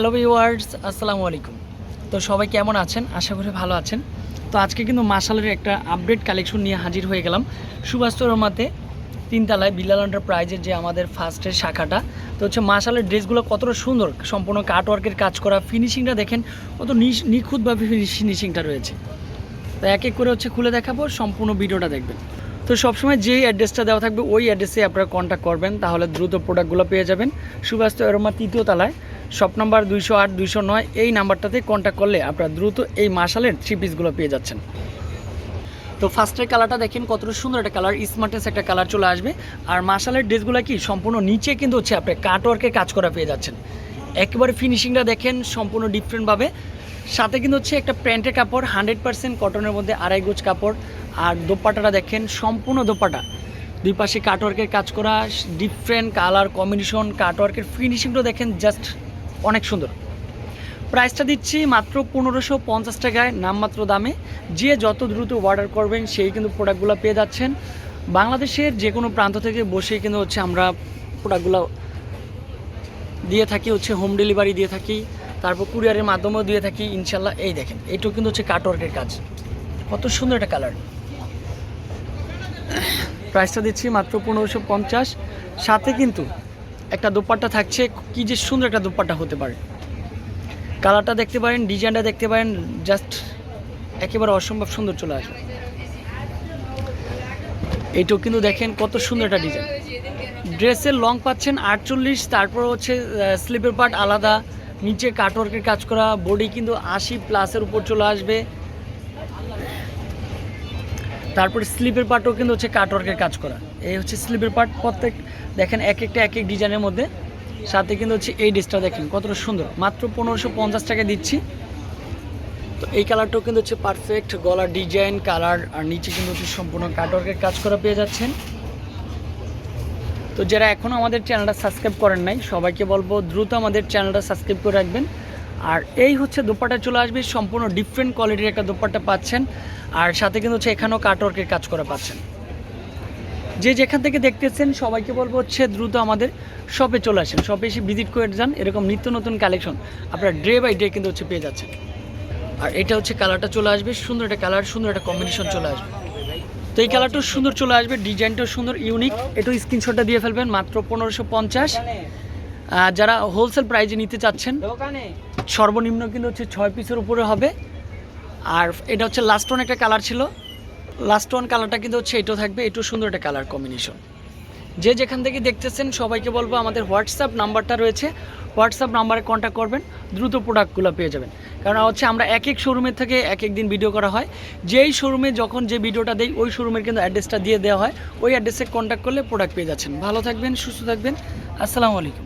Hello viewers আসসালামু আলাইকুম। তো সবাই কেমন আছেন? আশা করি ভালো আছেন। তো আজকে কিন্তু মাসালের একটা আপডেট কালেকশন নিয়ে হাজির হয়ে গেলাম। সুভাষ রমাতে তিনতলায় বিলাল এন্টারপ্রাইজের যে আমাদের ফার্স্টের শাখাটা, তো হচ্ছে মাসালের ড্রেসগুলো কতটা সুন্দর, সম্পূর্ণ কাটওয়ার্কের কাজ করা ফিনিশিংটা দেখেন কত নিখুঁতভাবে ফিনিশিংটা রয়েছে। তো এক এক করে হচ্ছে খুলে দেখাবো, সম্পূর্ণ ভিডিওটা দেখবেন। তো সবসময় যেই অ্যাড্রেসটা দেওয়া থাকবে, ওই অ্যাড্রেসে আপনারা কন্ট্যাক্ট করবেন, তাহলে দ্রুত প্রোডাক্টগুলো পেয়ে যাবেন। সুভাষ এরমা তৃতীয় তলায়। শপ নাম্বার দুইশো আট, দুইশো নয়, এই নাম্বারটাতে কন্ট্যাক্ট করলে আপনারা দ্রুত এই মাসালের থ্রি পিসগুলো পেয়ে যাচ্ছেন। তো ফার্স্টের কালারটা দেখেন, কতটা সুন্দর একটা কালার স্মার্টেস একটা কালার চলে আসবে। আর মাসালের ড্রেসগুলো কি, সম্পূর্ণ নিচে কিন্তু হচ্ছে আপনি কাটওয়ার্কে কাজ করা পেয়ে যাচ্ছেন। একেবারে ফিনিশিংটা দেখেন, সম্পূর্ণ ডিফারেন্টভাবে সাথে কিন্তু হচ্ছে একটা প্যান্টের কাপড় হান্ড্রেড পার্সেন্ট কটনের মধ্যে আড়াই গোজ কাপড়। আর দোপাটাটা দেখেন, সম্পূর্ণ দোপাটা দুই পাশে কাটওয়ার্কের কাজ করা ডিফারেন্ট কালার কম্বিনেশন কাটওয়ার্কের ফিনিশিংটা দেখেন জাস্ট অনেক সুন্দর। প্রাইসটা দিচ্ছি মাত্র পনেরোশো পঞ্চাশ টাকায়, নামমাত্র দামে। যে যত দ্রুত অর্ডার করবেন, সেই কিন্তু প্রোডাক্টগুলো পেয়ে যাচ্ছেন। বাংলাদেশের যে কোনো প্রান্ত থেকে বসেই কিন্তু হচ্ছে আমরা প্রোডাক্টগুলো দিয়ে থাকি, হচ্ছে হোম ডেলিভারি দিয়ে থাকি, তারপর কুরিয়ারের মাধ্যমেও দিয়ে থাকি, ইনশাল্লাহ। এই দেখেন, এটাও কিন্তু হচ্ছে কাটওয়ার্কের কাজ। কত সুন্দর একটা কালার প্রাইসটা দিচ্ছি মাত্র পনেরোশো পঞ্চাশ। সাথে কিন্তু একটা দোপাট্টা থাকছে, কি যে সুন্দর একটা দোপাট্টা হতে পারে। কালারটা দেখতে পারেন, ডিজাইনটা দেখতে পারেন, জাস্ট একেবারে অসম্ভব সুন্দর চলে আসবে এইটাও কিন্তু দেখেন কত সুন্দর একটা ডিজাইন। ড্রেসের লং পাচ্ছেন আটচল্লিশ, তারপর হচ্ছে স্লিপের পার্ট আলাদা, নিচে কাটওয়ার্কের কাজ করা বডি কিন্তু আশি প্লাসের উপর চলে আসবে। তারপরে স্লিপের পার্টও কিন্তু হচ্ছে কাটওয়ার্কের কাজ করা। এই হচ্ছে স্লিপের পার্ট প্রত্যেক, দেখেন এক একটা, এক এক ডিজাইনের মধ্যে। সাথে কিন্তু হচ্ছে এই ড্রেসটা দেখেন, কতটা সুন্দর। মাত্র পনেরোশো পঞ্চাশ টাকা দিচ্ছি। তো এই কালারটাও কিন্তু হচ্ছে পারফেক্ট গলার ডিজাইন কালার, আর নিচে কিন্তু হচ্ছে সম্পূর্ণ কাটওয়ার্কের কাজ করা পেয়ে যাচ্ছেন। তো যারা এখনও আমাদের চ্যানেলটা সাবস্ক্রাইব করেন নাই, সবাইকে বলব দ্রুত আমাদের চ্যানেলটা সাবস্ক্রাইব করে রাখবেন। আর এই হচ্ছে দোপাট্টা চলে আসবে, সম্পূর্ণ ডিফারেন্ট কোয়ালিটির একটা দোপাট্টা পাচ্ছেন। আর সাথে কিন্তু হচ্ছে এখানেও কাটওয়ার্কের কাজ করা পাচ্ছেন। যে যেখান থেকে দেখতেছেন, সবাইকে বলব হচ্ছে দ্রুত আমাদের শপে চলে আসেন। শপে এসে ভিজিট করে যান, এরকম নিত্য নতুন কালেকশন আপনারা ডে বাই ডে কিন্তু হচ্ছে পেয়ে যাচ্ছেন। আর এটা হচ্ছে কালারটা চলে আসবে, সুন্দর একটা কালার সুন্দর একটা কম্বিনেশন চলে আসবে। তো এই কালারটাও সুন্দর চলে আসবে ডিজাইনটাও সুন্দর ইউনিক এটাও স্ক্রিনশটটা দিয়ে ফেলবেন, মাত্র পনেরোশো পঞ্চাশ। যারা হোলসেল প্রাইজে নিতে চাচ্ছেন, সর্বনিম্ন কিন্তু হচ্ছে ছয় পিসের উপরে হবে। আর এটা হচ্ছে লাস্ট ওয়ান একটা কালার ছিল। লাস্ট ওয়ান কালারটা কিন্তু হচ্ছে এটাও থাকবে, এটাও সুন্দর একটা কালার কম্বিনেশন যে যেখান থেকে দেখতেছেন, সবাইকে বলব আমাদের হোয়াটসঅ্যাপ নাম্বারটা রয়েছে। হোয়াটসঅ্যাপ নাম্বারে কন্ট্যাক্ট করবেন, দ্রুত প্রোডাক্টগুলো পেয়ে যাবেন। কারণ হচ্ছে আমরা এক এক শোরুমের থেকে এক এক দিন ভিডিও করা হয়। যেই শোরুমে যখন যে ভিডিওটা দেই, ওই শোরুমের কিন্তু অ্যাড্রেসটা দিয়ে দেওয়া হয়। ওই অ্যাড্রেসে কন্ট্যাক্ট করলে প্রোডাক্ট পেয়ে যাচ্ছেন। ভালো থাকবেন, সুস্থ থাকবেন। আসসালামু আলাইকুম।